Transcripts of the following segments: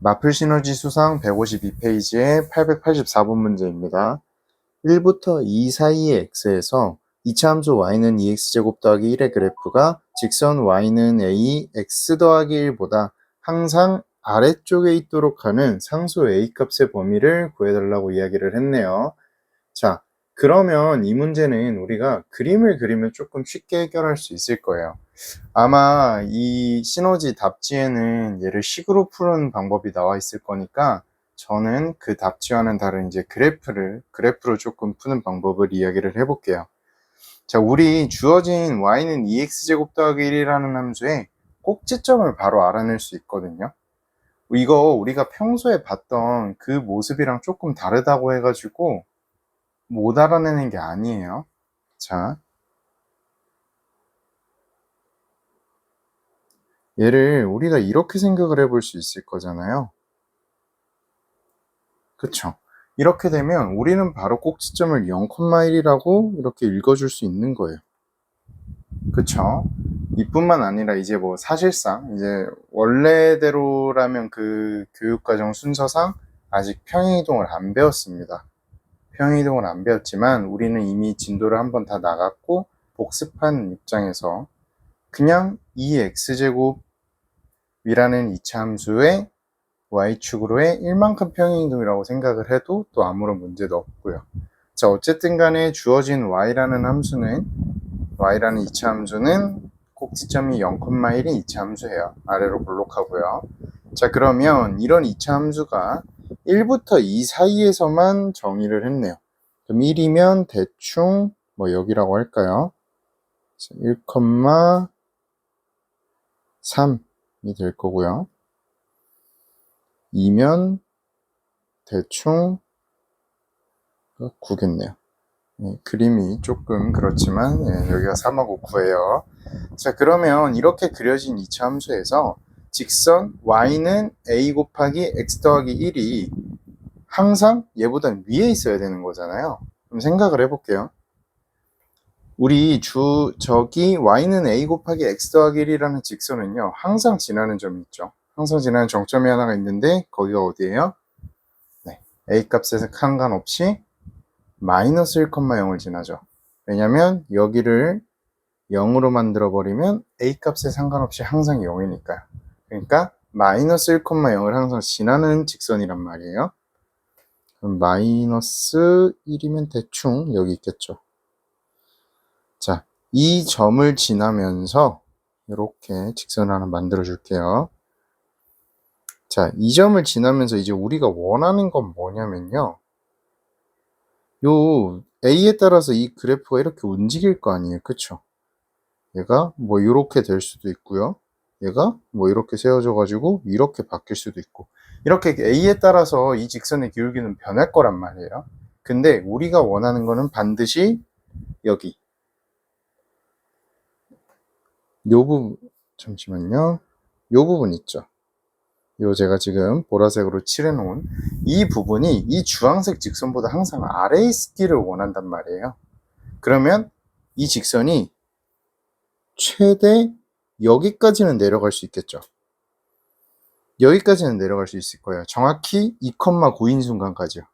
마플 시너지 수상 152페이지의 884번 문제입니다. 1부터 2 사이의 x에서 이차 함수 y는 2x제곱 더하기 1의 그래프가 직선 y는 a x 더하기 1보다 항상 아래쪽에 있도록 하는 상수 a 값의 범위를 구해달라고 이야기를 했네요. 자, 그러면 이 문제는 우리가 그림을 그리면 조금 쉽게 해결할 수 있을 거예요. 아마 이 시너지 답지에는 얘를 식으로 푸는 방법이 나와 있을 거니까 저는 그 답지와는 다른 이제 그래프를 그래프로 조금 푸는 방법을 이야기를 해볼게요. 자, 우리 주어진 y는 2x제곱 더하기 1이라는 함수에 꼭지점을 바로 알아낼 수 있거든요. 이거 우리가 평소에 봤던 그 모습이랑 조금 다르다고 해가지고 못 알아내는 게 아니에요. 자, 얘를 우리가 이렇게 생각을 해볼 수 있을 거잖아요. 그쵸? 이렇게 되면 우리는 바로 꼭지점을 0,1이라고 이렇게 읽어줄 수 있는 거예요. 그쵸? 이뿐만 아니라 이제 뭐 사실상 이제 원래대로라면 그 교육과정 순서상 아직 평행이동을 안 배웠습니다. 평행이동을 안 배웠지만 우리는 이미 진도를 한번 다 나갔고 복습한 입장에서 그냥 이 x제곱이라는 이차 함수의 y축으로의 1만큼 평행이동이라고 생각을 해도 또 아무런 문제도 없고요. 자 어쨌든 간에 주어진 y라는 함수는 y라는 이차 함수는 꼭지점이 0,1인 이차 함수예요. 아래로 볼록하고요. 자 그러면 이런 이차 함수가 1부터 2 사이에서만 정의를 했네요. 그럼 1이면 대충 뭐 여기라고 할까요? 1,3이 될 거고요. 2면 대충 9겠네요. 네, 그림이 조금 그렇지만 네, 여기가 3하고 9예요. 자 그러면 이렇게 그려진 이차 함수에서 직선 y는 a 곱하기 x 더하기 1이 항상 얘보단 위에 있어야 되는 거잖아요. 그럼 생각을 해볼게요. 우리 주 저기 y는 a 곱하기 x 더하기 1이라는 직선은요. 항상 지나는 점이 있죠. 항상 지나는 정점이 하나가 있는데 거기가 어디예요? 네, a 값에 상관없이 마이너스 1,0을 지나죠. 왜냐면 여기를 0으로 만들어 버리면 a 값에 상관없이 항상 0이니까요. 그러니까 마이너스 1,0을 항상 지나는 직선이란 말이에요. 마이너스 1이면 대충 여기 있겠죠. 자, 이 점을 지나면서 이렇게 직선 하나 만들어 줄게요. 자, 이 점을 지나면서 이제 우리가 원하는 건 뭐냐면요. 요 A에 따라서 이 그래프가 이렇게 움직일 거 아니에요. 그쵸? 얘가 뭐 이렇게 될 수도 있고요. 얘가 뭐 이렇게 세워져 가지고 이렇게 바뀔 수도 있고 이렇게 A에 따라서 이 직선의 기울기는 변할 거란 말이에요. 근데 우리가 원하는 거는 반드시 여기 요 부분 잠시만요. 요 부분 있죠. 요 제가 지금 보라색으로 칠해 놓은 이 부분이 이 주황색 직선보다 항상 아래에 있기를 원한단 말이에요. 그러면 이 직선이 최대 여기까지는 내려갈 수 있겠죠. 여기까지는 내려갈 수 있을 거예요. 정확히 2,9인 순간까지요.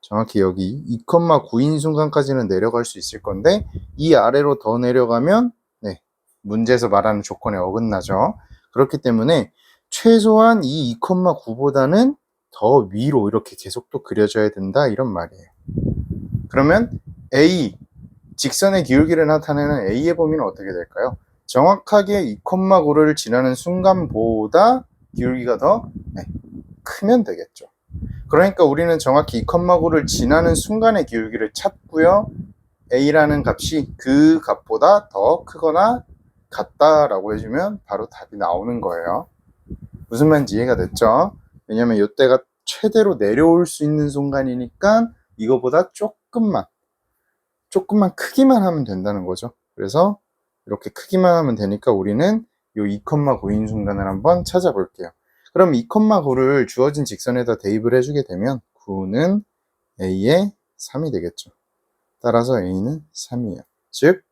정확히 여기 2,9인 순간까지는 내려갈 수 있을 건데 이 아래로 더 내려가면 네, 문제에서 말하는 조건에 어긋나죠. 그렇기 때문에 최소한 이 2,9보다는 더 위로 이렇게 계속 또 그려져야 된다 이런 말이에요. 그러면 A 직선의 기울기를 나타내는 A의 범위는 어떻게 될까요? 정확하게 2,9를 지나는 순간보다 기울기가 더 네, 크면 되겠죠. 그러니까 우리는 정확히 2,9를 지나는 순간의 기울기를 찾고요. A라는 값이 그 값보다 더 크거나 같다라고 해주면 바로 답이 나오는 거예요. 무슨 말인지 이해가 됐죠? 왜냐면 이때가 최대로 내려올 수 있는 순간이니까 이거보다 조금만 조금만 크기만 하면 된다는 거죠. 그래서 이렇게 크기만 하면 되니까 우리는 이 2,9인 순간을 한번 찾아볼게요. 그럼 2,9를 주어진 직선에다 대입을 해주게 되면 9는 A의 3이 되겠죠. 따라서 A는 3이에요. 즉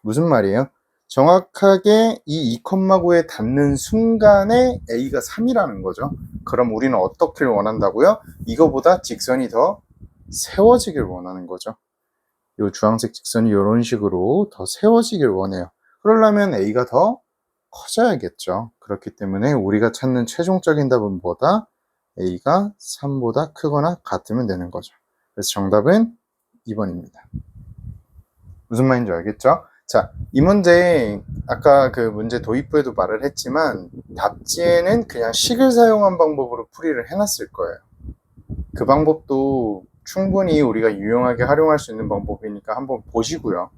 무슨 말이에요? 정확하게 이 2,9에 닿는 순간에 a가 3이라는 거죠. 그럼 우리는 어떻게 원한다고요? 이거보다 직선이 더 세워지길 원하는 거죠. 이 주황색 직선이 이런 식으로 더 세워지길 원해요. 그러려면 a가 더 커져야겠죠. 그렇기 때문에 우리가 찾는 최종적인 답은 뭐다? a가 3보다 크거나 같으면 되는 거죠. 그래서 정답은 2번입니다. 무슨 말인지 알겠죠? 자, 이 문제 아까 그 문제 도입부에도 말을 했지만 답지에는 그냥 식을 사용한 방법으로 풀이를 해놨을 거예요. 그 방법도 충분히 우리가 유용하게 활용할 수 있는 방법이니까 한번 보시고요.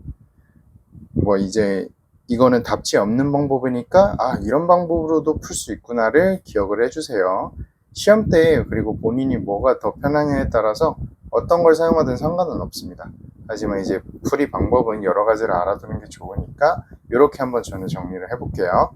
뭐 이제 이거는 답지 없는 방법이니까 아 이런 방법으로도 풀 수 있구나를 기억을 해주세요. 시험 때 그리고 본인이 뭐가 더 편하냐에 따라서 어떤 걸 사용하든 상관은 없습니다. 하지만 이제 풀이 방법은 여러 가지를 알아두는 게 좋으니까 이렇게 한번 저는 정리를 해볼게요.